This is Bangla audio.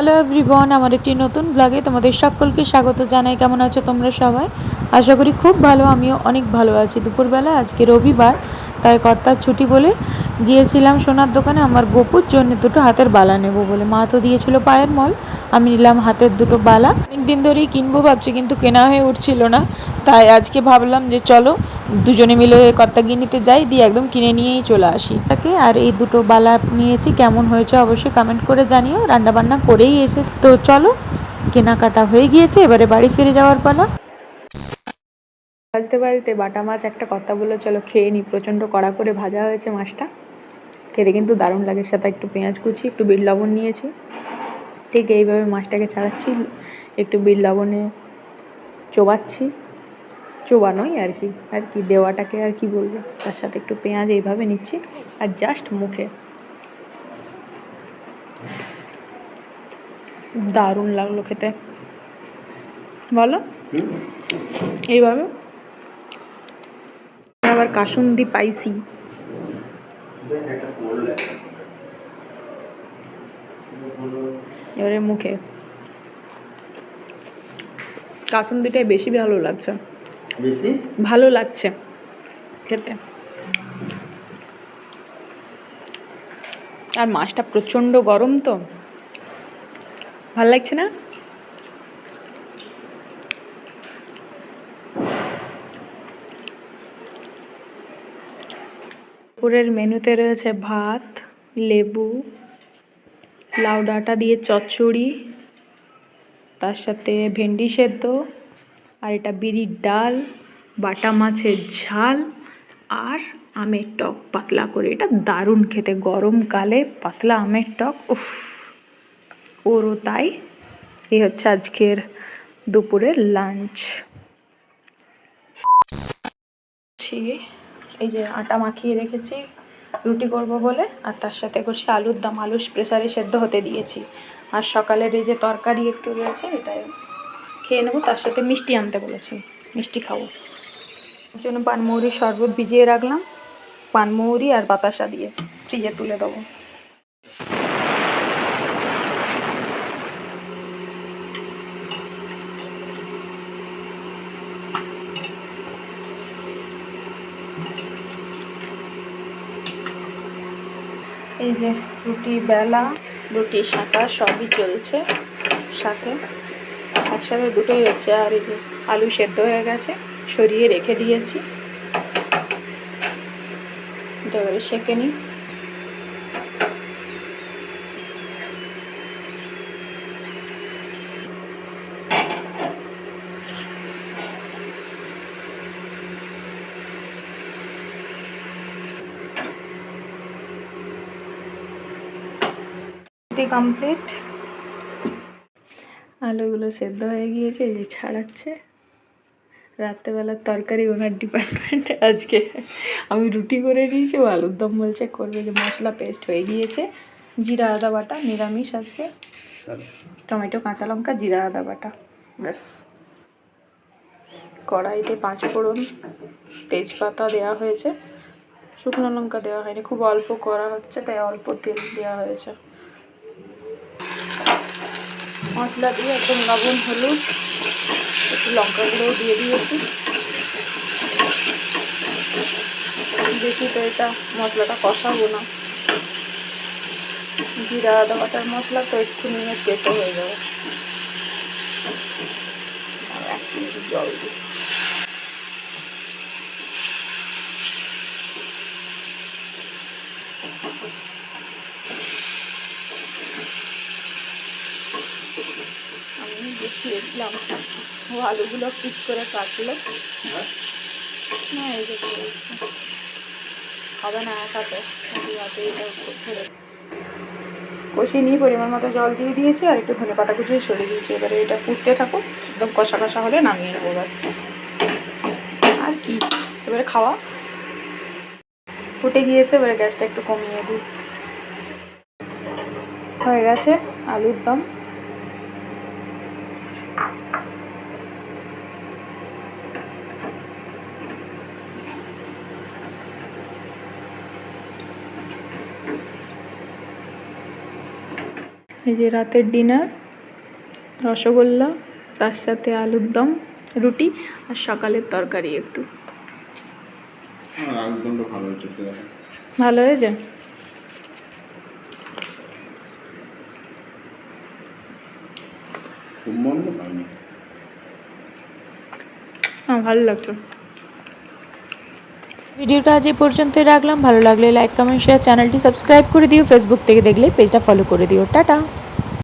হ্যালো এভরিওয়ান আমার একটি নতুন ব্লগে তোমাদের সকলকে স্বাগত জানাই। কেমন আছো তোমরা সবাই? আশা করি খুব ভালো, আমিও অনেক ভালো আছি। দুপুরবেলা, আজকে রবিবার, তাই কর্তার ছুটি বলে গিয়েছিলাম সোনার দোকানে। আমার গোপুর জন্য দুটো হাতের বালা নেব বলে। মা তো দিয়েছিল পায়ের মল, আমি নিলাম হাতের দুটো বালা। অনেকদিন ধরেই কিনবো, ভাবছি কিন্তু কেনা হয়ে উঠছিল না। তাই আজকে ভাবলাম যে চলো দুজনে মিলে কর্তা গিনিতে যাই, দিয়ে একদম কিনে নিয়েই চলে আসি। তাকে আর এই দুটো বালা নিয়েছি, কেমন হয়েছে অবশ্যই কমেন্ট করে জানিও। রান্না বান্না করেই এসে তো চলো, কেনাকাটা হয়ে গিয়েছে, এবারে বাড়ি ফিরে যাওয়ার পালা। ভাজতে ভাজতে বাটা মাছ একটা কথা বলল চলো খেয়ে নিই প্রচণ্ড কড়া করে ভাজা হয়েছে মাছটা। খেতে কিন্তু দারুণ লাগে, সাথে একটু পেঁয়াজ কুচি, একটু বিট লবণ নিয়েছি। ঠিক এইভাবে মাছটাকে ছাড়াচ্ছি, একটু বিট লবণে চোবাচ্ছি। চোবানোই আর কি আর কি দেওয়াটাকে আর কি বলব। তার সাথে একটু পেঁয়াজ এইভাবে নিচ্ছি, আর জাস্ট মুখে। দারুণ লাগল খেতে। বলো? এইভাবে। আবার কাসুন্দি পাইসি এবারে মুখে। কাসুন্দিটাই বেশি ভালো লাগছে। ভালো লাগছে খেতে। আর মাছটা প্রচণ্ড গরম তো। ভালো লাগছে না? দুপুরের মেনুতে রয়েছে ভাত, লেবু, লাউ ডাঁটা দিয়ে চচ্চড়ি, তার সাথে ভেন্ডি সেদ্ধ আর এটা বিড়ির ডাল, বাটা মাছের ঝাল আর আমের টক পাতলা করে। এটা দারুণ খেতে গরমকালে পাতলা আমের টক, উফ। ওরও তাই। এই হচ্ছে আজকের দুপুরের লাঞ্চ। এই যে আটা মাখিয়ে রেখেছি, রুটি করব বলে, আর তার সাথে করছি আলুর দম, আলু প্রেসারে সেদ্ধ হতে দিয়েছি। আর সকালের এই যে তরকারি একটু রয়েছে, এটাই খেয়ে নেব, তার সাথে মিষ্টি আনতে বলেছি। মিষ্টি খাব। ওর জন্য পানমৌরির শরবত ভিজিয়ে রাখলাম, পানমৌরি আর বাতাসা দিয়ে ফ্রিজে তুলে দেবো। এই যে রুটি বেলা, রুটি শাঁকা সবই চলছে সাথে। একসাথে দুটোই হচ্ছে আর আলু সেদ্ধ হয়ে গেছে, সরিয়ে রেখে দিয়েছি। এবারে সেঁকে নিই। কমপ্লিট আলুগুলো সেদ্ধ হয়ে গিয়েছে যে ছাড়াচ্ছে। রাত্রেবেলার তরকারি ওনার ডিপার্টমেন্ট আজকে আমি রুটি করে দিয়েছি ও আলুর দম বলছে করবে যে মশলা পেস্ট হয়ে গিয়েছে। জিরা আদা বাটা নিরামিষ আজকে। টমেটো কাঁচা লঙ্কা জিরা আদা বাটা। ব্যাস। কড়াইতে পাঁচ ফোড়ন তেজপাতা দেওয়া হয়েছে। শুকনো লঙ্কা দেওয়া হয়নি খুব অল্প করা হচ্ছে তাই অল্প তেল দেওয়া হয়েছে। মশলা দিয়ে একদম লবণ, হলুদ, একটু লঙ্কা গুঁড়োও দিয়ে দিয়েছি। বেশি তো এটা মশলাটা কষাবো না। জিরা আদা বাটার মশলা তো একটু নিয়ে তেতো হয়ে যাবে। জল দিই। আমি বসিয়ে দিলাম। ও আলুগুলো পিস করে কাটলো। না এই যে হবে না এক হাতে এটা ধরে কষিয়ে নিয়ে পরিমাণ মতো জল দিয়ে দিয়েছি আর একটু ধনে পাতা কুচিয়ে সরিয়ে দিয়েছি। এবারে এটা ফুটতে থাকুক একদম কষা কষা হলে নামিয়ে নেব ব্যাস। আর কি? এবারে খাওয়া। ফুটে গিয়েছে এবারে গ্যাসটা একটু কমিয়ে দিই। হয়ে গেছে আলুর দম। এই যে রাতের ডিনার রসগোল্লা তার সাথে আলুর দম রুটি আর সকালের তরকারি একটু। ভালো হয়েছে হ্যাঁ ভালো লাগছে। ভিডিওটা আজ এই পর্যন্তই রাখলাম। ভালো লাগলে লাইক কমেন্ট শেয়ার চ্যানেলটি সাবস্ক্রাইব করে দিও। ফেসবুক থেকে দেখলে পেজটা ফলো করে দিও। টাটা।